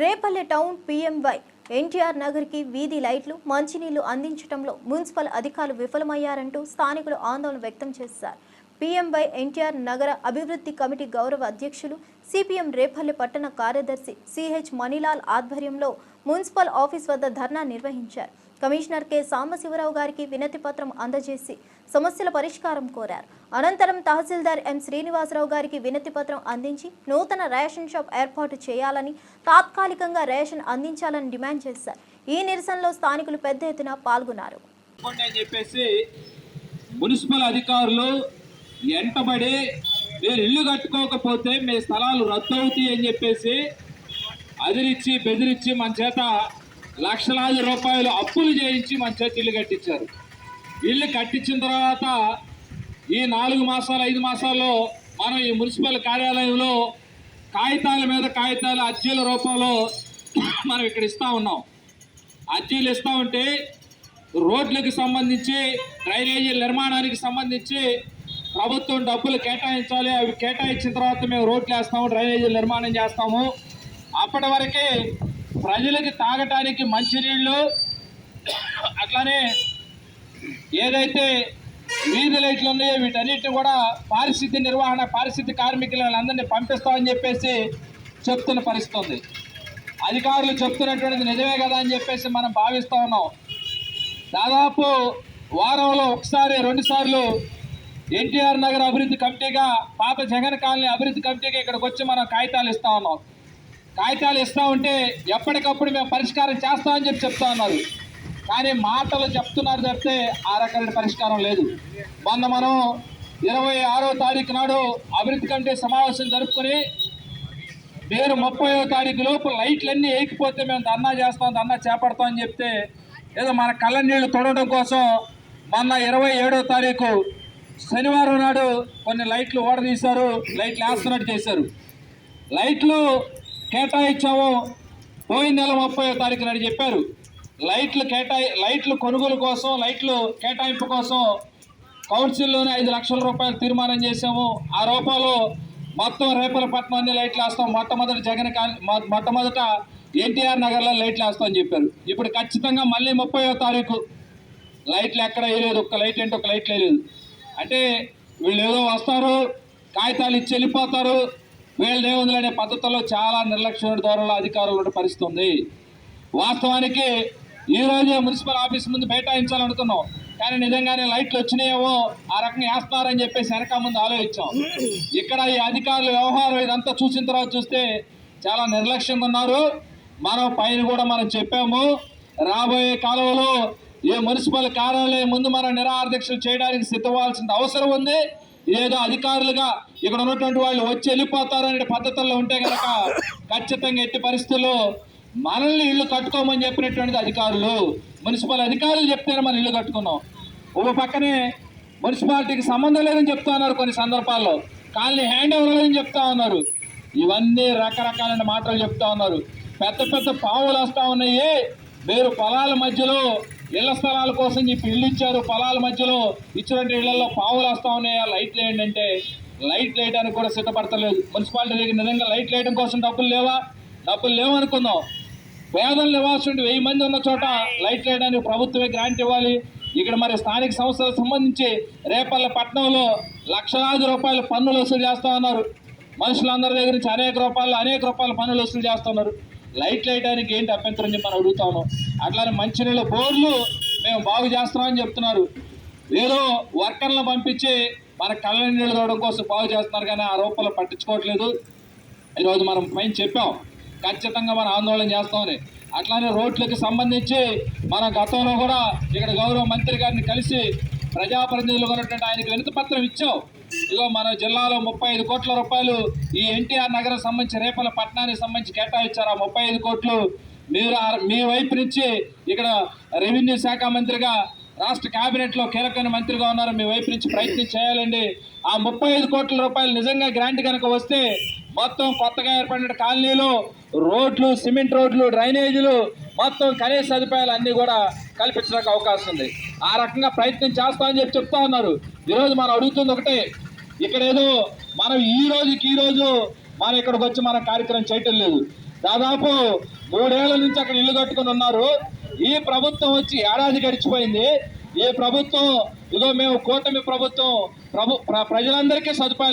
Repalle town PMY NTR నగర్కి వీధి లైట్లు మంచినీళ్ళు అందించడంలో మున్సిపల్ అధికారులు విఫలమయ్యారంటూ స్థానికులు ఆందోళన వ్యక్తం చేశారు. పిఎంవై ఎన్టీఆర్ నగర అభివృద్ధి కమిటీ గౌరవ అధ్యక్షులు సిపిఎం రేపల్లె పట్టణ కార్యదర్శి సిహెచ్ మణిలాల్ ఆధ్వర్యంలో మున్సిపల్ ఆఫీస్ వద్ద ధర్నా నిర్వహించారు. Commissioner K. సాంబశివరావు గారికి వినతి పత్రం అందజేసి సమస్యల పరిష్కారం కోరారు. అనంతరం తహసీల్దార్ ఎం. శ్రీనివాసరావు గారికి వినతి పత్రం అందించి నూతన రేషన్ షాప్ ఏర్పాటు చేయాలని తాత్కాలికంగా రేషన్ అందించాలని డిమాండ్ చేశారు. ఈ నిరసనలో స్థానికులు పెద్ద ఎత్తున పాల్గొన్నారు. చెప్పేసి మున్సిపల్ అధికారులు ఎంటబడి మీరు ఇల్లు కట్టుకోకపోతే మీ స్థలాలు రద్దు అవుతాయి అని చెప్పేసి అదిరిచ్చి బెదిరించి మన చేత లక్షలాది రూపాయలు అప్పులు చేయించి మన చేత ఇల్లు కట్టించారు. ఇల్లు కట్టించిన తర్వాత ఈ నాలుగు మాసాలు ఐదు మాసాల్లో మనం ఈ మున్సిపల్ కార్యాలయంలో కాగితాల మీద కాగితాలు అర్జీల రూపంలో మనం ఇక్కడ ఇస్తా ఉన్నాం. అర్జీలు ఇస్తా ఉంటే రోడ్లకు సంబంధించి డ్రైనేజీ నిర్మాణానికి సంబంధించి ప్రభుత్వం డబ్బులు కేటాయించాలి. అవి కేటాయించిన తర్వాత మేము రోడ్లు వేస్తాము డ్రైనేజీలు నిర్మాణం చేస్తాము. అప్పటి వరకే ప్రజలకి తాగటానికి మంచినీళ్ళు అట్లానే ఏదైతే వీధి లైట్లు ఉన్నాయో వీటన్నిటిని కూడా పారిశుద్ధ్య నిర్వహణ పారిశుద్ధ్య కార్మికులు వాళ్ళందరినీ పంపిస్తామని చెప్పేసి చెప్తున్న పరిస్థితి ఉంది. అధికారులు చెప్తున్నటువంటిది నిజమే కదా అని చెప్పేసి మనం భావిస్తూ ఉన్నాం. దాదాపు వారంలో ఒకసారి రెండుసార్లు ఎన్టీఆర్ నగర్ అభివృద్ధి కమిటీగా పాత జగన్ కాలనీ అభివృద్ధి కమిటీగా ఇక్కడికి వచ్చి మనం కాగితాలు ఇస్తా ఉన్నాం. కాగితాలు ఇస్తా ఉంటే ఎప్పటికప్పుడు మేము పరిష్కారం చేస్తామని చెప్పి చెప్తా ఉన్నారు. కానీ మాటలు చెప్తున్నారు తప్పితే ఆ రకమైన పరిష్కారం లేదు. మొన్న మనం ఇరవై ఆరో తారీఖు నాడు అభివృద్ధి కంటే సమావేశం జరుపుకొని నేను ముప్పైవ తారీఖు లోపు లైట్లన్నీ వేయకపోతే మేము ధర్నా చేస్తాం ధర్నా చేపడతాం అని చెప్తే ఏదో మన కళ్ళ నీళ్ళు తొడడం కోసం మొన్న ఇరవై ఏడో తారీఖు శనివారం నాడు కొన్ని లైట్లు ఓడదీశారు లైట్లు వేస్తున్నట్టు చేశారు. లైట్లు కేటాయించాము పోయిన నెల ముప్పై తారీఖు నాడు చెప్పారు. లైట్లు కేటాయి లైట్లు కొనుగోలు కోసం లైట్లు కేటాయింపు కోసం కౌన్సిల్లోనే ఐదు లక్షల రూపాయలు తీర్మానం చేశాము. ఆ రూపాయలు మొత్తం రేపలపట్నం అన్ని లైట్లు వేస్తాం. మొట్టమొదటి జగన్ మొట్టమొదట ఎన్టీఆర్ నగర్లో లైట్లు వేస్తామని చెప్పారు. ఇప్పుడు ఖచ్చితంగా మళ్ళీ ముప్పైవ తారీఖు లైట్లు ఎక్కడ వేయలేదు. ఒక్క లైట్ అంటే ఒక లైట్ లేదు అంటే వీళ్ళు ఏదో వస్తారు కాగితాలు ఇచ్చి వెళ్ళిపోతారు. వీళ్ళు దేవుందులు పద్ధతుల్లో చాలా నిర్లక్ష్య ధోరణిలో అధికారులు ఉండే పరిస్థితి ఉంది వాస్తవానికి ఈ రోజే మున్సిపల్ ఆఫీస్ ముందు బైఠాయించాలనుకున్నాం కానీ నిజంగానే లైట్లు వచ్చినాయేమో ఆ రకంగా వేస్తున్నారని చెప్పేసి వెనక ముందు ఆలోచించాం. ఇక్కడ ఈ అధికారుల వ్యవహారం ఇదంతా చూసిన తర్వాత చూస్తే చాలా నిర్లక్ష్యంగా ఉన్నారు. మనం పైన కూడా మనం చెప్పాము రాబోయే కాలంలో ఏ మున్సిపల్ కార్యాలయం ముందు మనం నిరాహారదీక్షలు చేయడానికి సిద్ధవాల్సిన అవసరం ఉంది. ఏదో అధికారులుగా ఇక్కడ ఉన్నటువంటి వాళ్ళు వచ్చి వెళ్ళిపోతారనే పద్ధతుల్లో ఉంటే కనుక ఖచ్చితంగా ఎట్టి పరిస్థితుల్లో మనల్ని ఇల్లు కట్టుకోమని చెప్పినటువంటిది అధికారులు. మున్సిపల్ అధికారులు చెప్తేనే మనం ఇల్లు కట్టుకున్నాం. ఒక పక్కనే మున్సిపాలిటీకి సంబంధం లేదని చెప్తా ఉన్నారు కొన్ని సందర్భాల్లో. కాలనీ హ్యాండ్ ఓవర్ లేదని చెప్తా ఉన్నారు. ఇవన్నీ రకరకాలైన మాటలు చెప్తా ఉన్నారు. పెద్ద పెద్ద పావులు వస్తూ ఉన్నాయి. మీరు పొలాల మధ్యలో ఇళ్ళ స్థలాల కోసం చెప్పి ఇల్లు ఇచ్చారు. పొలాల మధ్యలో ఇచ్చినటువంటి ఇళ్ళలో పావులు వస్తూ ఉన్నాయి. ఆ లైట్లు ఏంటంటే లైట్ వేయడానికి కూడా సిద్ధపడతలేదు. మున్సిపాలిటీ దగ్గర నిజంగా లైట్ వేయడం కోసం డబ్బులు లేవా? డబ్బులు లేవనుకుందాం పేదలు నివాసం వెయ్యి మంది ఉన్న చోట లైట్ వేయడానికి ప్రభుత్వమే గ్రాంట్ ఇవ్వాలి. ఇక్కడ మరి స్థానిక సంస్థలకు సంబంధించి రేపల్ల పట్టణంలో లక్షలాది రూపాయల పన్నులు వసూలు చేస్తా ఉన్నారు. మనుషులందరి దగ్గర నుంచి అనేక రూపాయలు అనేక రూపాయల పన్నులు వసూలు చేస్తున్నారు. లైట్ వేయడానికి ఏంటి అభ్యంతరం చెప్పి మనం అడుగుతాను అట్లానే మంచినీళ్ళ బోర్లు మేము బాగు చేస్తున్నామని చెప్తున్నారు. ఏదో వర్కర్లను పంపించి మన కళ్ళ నీళ్ళు తోవడం కోసం బాగు చేస్తున్నారు కానీ ఆ రూపంలో పట్టించుకోవట్లేదు. ఈరోజు మనం పైన చెప్పాం ఖచ్చితంగా మనం ఆందోళన చేస్తామని. అట్లానే రోడ్లకు సంబంధించి మన గతంలో కూడా ఇక్కడ గౌరవ మంత్రి గారిని కలిసి ప్రజాప్రతినిధులు ఉన్నటువంటి ఆయనకు వినతి పత్రం ఇచ్చాం. ఇదిగో మన జిల్లాలో ముప్పై ఐదు కోట్ల రూపాయలు ఈ ఎన్టీఆర్ నగరం సంబంధించి రేపల పట్టణానికి సంబంధించి కేటాయించారు. ఆ ముప్పై ఐదు కోట్లు మీరు మీ వైపు నుంచి ఇక్కడ రెవెన్యూ శాఖ మంత్రిగా రాష్ట్ర కేబినెట్లో కీలకమైన మంత్రిగా ఉన్నారు. మీ వైపు నుంచి ప్రయత్నం చేయాలండి. ఆ ముప్పై ఐదు కోట్ల రూపాయలు నిజంగా గ్రాంట్ కనుక వస్తే మొత్తం కొత్తగా ఏర్పడిన కాలనీలు రోడ్లు సిమెంట్ రోడ్లు డ్రైనేజీలు మొత్తం కనీస సదుపాయాలు అన్నీ కూడా కల్పించడానికి అవకాశం ఉంది. ఆ రకంగా ప్రయత్నం చేస్తామని చెప్పి చెప్తా ఉన్నారు. ఈరోజు మనం అడుగుతుంది ఒకటే ఇక్కడ ఏదో మనం ఈ రోజుకి ఈ రోజు మనం ఇక్కడికి వచ్చి మన కార్యక్రమం చేయటం లేదు. దాదాపు మూడేళ్ళ నుంచి అక్కడ ఇల్లు కట్టుకుని ఉన్నారు. ఈ ప్రభుత్వం వచ్చి ఏడాది గడిచిపోయింది. ఈ ప్రభుత్వం ఇదో మేము కూటమి ప్రభుత్వం ప్రభు ప్ర- ప్రజలందరికీ సదుపాయాలు